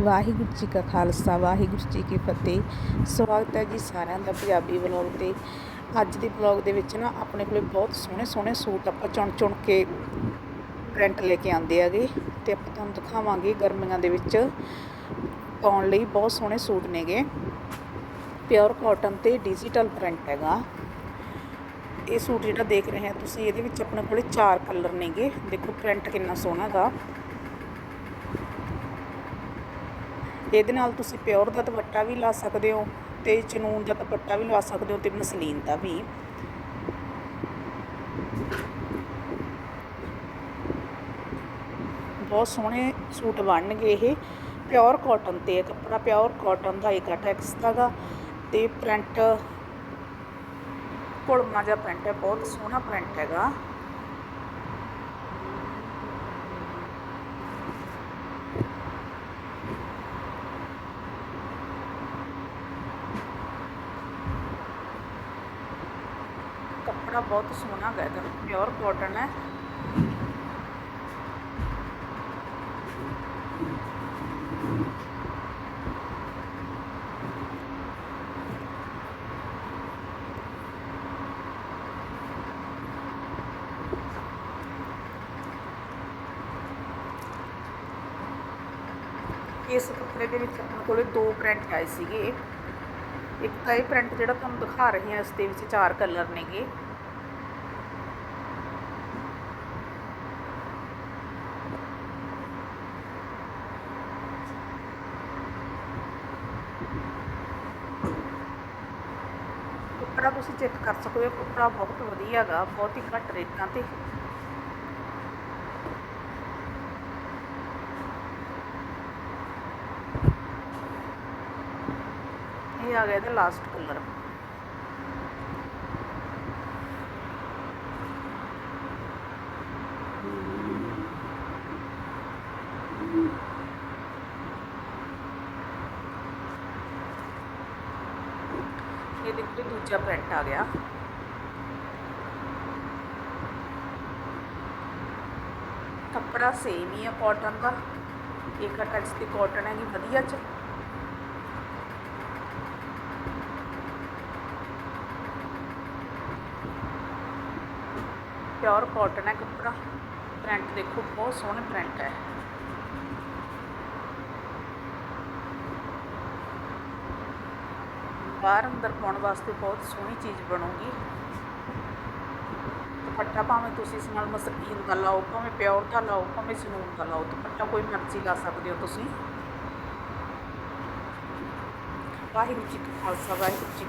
ਵਾਹਿਗੁਰੂ ਜੀ ਕਾ ਖਾਲਸਾ, ਵਾਹਿਗੁਰੂ ਜੀ ਕੀ ਫਤਿਹ। ਸਵਾਗਤ ਹੈ ਜੀ ਸਾਰਿਆਂ ਦਾ ਪੰਜਾਬੀ ਵਲੌਗ ਤੇ। ਅੱਜ ਦੇ ਵਲੌਗ ਦੇ ਵਿੱਚ ਨਾ ਆਪਣੇ ਕੋਲੇ ਬਹੁਤ ਸੋਹਣੇ ਸੋਹਣੇ ਸੂਟ ਆਪਾਂ ਚੁਣ ਚੁਣ ਕੇ ਪ੍ਰਿੰਟ ਲੈ ਕੇ ਆਂਦੇ ਆਗੇ ਤੇ ਆਪਾਂ ਤੁਹਾਨੂੰ ਦਿਖਾਵਾਂਗੇ ਗਰਮੀਆਂ ਦੇ ਵਿੱਚ ਪਾਉਣ ਲਈ ਬਹੁਤ ਸੋਹਣੇ ਸੂਟ ਨੇਗੇ। ਪਿਓਰ ਕਾਟਨ ਤੇ ਡਿਜੀਟਲ ਪ੍ਰਿੰਟ ਹੈਗਾ। ਇਹ ਸੂਟ ਜਿਹੜਾ ਦੇਖ ਰਹੇ ਆ ਤੁਸੀਂ, ਇਹਦੇ ਵਿੱਚ ਆਪਣੇ ਕੋਲੇ ਚਾਰ ਕਲਰ ਨੇਗੇ। ਦੇਖੋ ਪ੍ਰਿੰਟ ਕਿੰਨਾ ਸੋਹਣਾ ਹੈਗਾ। ਇਹਦੇ ਨਾਲ ਤੁਸੀਂ ਪਿਓਰ ਦਾ ਦੁਪੱਟਾ ਵੀ ਲਾ ਸਕਦੇ ਹੋ ਤੇ ਚਨੂਨ ਦਾ ਦੁਪੱਟਾ ਵੀ ਲਾ ਸਕਦੇ ਹੋ ਤੇ ਮਸਲੀਨ ਦਾ ਵੀ। ਬਹੁਤ ਸੋਹਣੇ ਸੂਟ ਬਣਨਗੇ ਇਹ। ਪਿਓਰ ਕਾਟਨ ਤੇ ਕੱਪੜਾ, ਪਿਓਰ ਕਾਟਨ ਦਾ ਇੱਕ ਟੈਕਸ ਦਾਗਾ ਤੇ ਪ੍ਰਿੰਟ ਕੁੜਮਾ ਜਿਹਾ ਪ੍ਰਿੰਟ ਹੈ, ਬਹੁਤ ਸੋਹਣਾ ਪ੍ਰਿੰਟ ਹੈਗਾ। ਕੱਪੜਾ ਬਹੁਤ ਸੋਹਣਾ ਹੈਗਾ ਇਹਦਾ ਪਿਓਰ ਕਾਟਨ ਹੈ ਇਸ ਕੱਪੜੇ ਦੇ ਵਿੱਚ ਆਪਣੇ ਕੋਲੇ ਦੋ ਪ੍ਰਿੰਟ ਆਏ ਸੀਗੇ ਇੱਕ ਤਾਂ ਇਹ ਪ੍ਰਿੰਟ ਜਿਹੜਾ ਤੁਹਾਨੂੰ ਦਿਖਾ ਰਹੀ ਹਾਂ ਇਸ ਦੇ ਵਿੱਚ ਚਾਰ ਕਲਰ ਨੇਗੇ ਕੱਪੜਾ ਤੁਸੀਂ ਚੈੱਕ ਕਰ ਸਕਦੇ ਹੋ ਕੱਪੜਾ ਬਹੁਤ ਵਧੀਆ ਹੈਗਾ, ਬਹੁਤ ਹੀ ਘੱਟ ਰੇਟਾਂ ਤੇ। ਇਹ ਆ ਗਿਆ ਇਹਦਾ ਲਾਸਟ ਕਲਰ ਇਹ ਦੇਖੋ ਜੀ ਦੂਜਾ ਪ੍ਰਿੰਟ ਆ ਗਿਆ ਕੱਪੜਾ ਸੇਮ ਹੀ ਆ ਕਾਟਨ ਦਾ ਇੱਕ ਟੈਕਸ ਦੀ ਕਾਟਨ ਹੈਗੀ ਵਧੀਆ ਚ ਪਿਓਰ ਕਾਟਨ ਹੈ ਕੱਪੜਾ ਪ੍ਰਿੰਟ ਦੇਖੋ ਬਹੁਤ ਸੋਹਣਾ ਪ੍ਰਿੰਟ ਹੈ ਬਾਹਰ ਅੰਦਰ ਪਾਉਣ ਵਾਸਤੇ ਬਹੁਤ ਸੋਹਣੀ ਚੀਜ਼ ਬਣੂਗੀ। ਦੁਪੱਟਾ ਭਾਵੇਂ ਤੁਸੀਂ ਇਸ ਨਾਲ ਮਸਲੀਨ ਦਾ ਲਾਓ, ਭਾਵੇਂ ਪਿਓਰ ਦਾ ਲਾਓ, ਭਾਵੇਂ ਸਨੂਨ ਦਾ ਲਾਓ, ਦੁਪੱਟਾ ਕੋਈ ਮਰਜ਼ੀ ਲਾ ਸਕਦੇ ਹੋ ਤੁਸੀਂ। ਵਾਹਿਗੁਰੂ ਜੀ ਕਾ ਖਾਲਸਾ, ਵਾਹਿਗੁਰੂ ਜੀ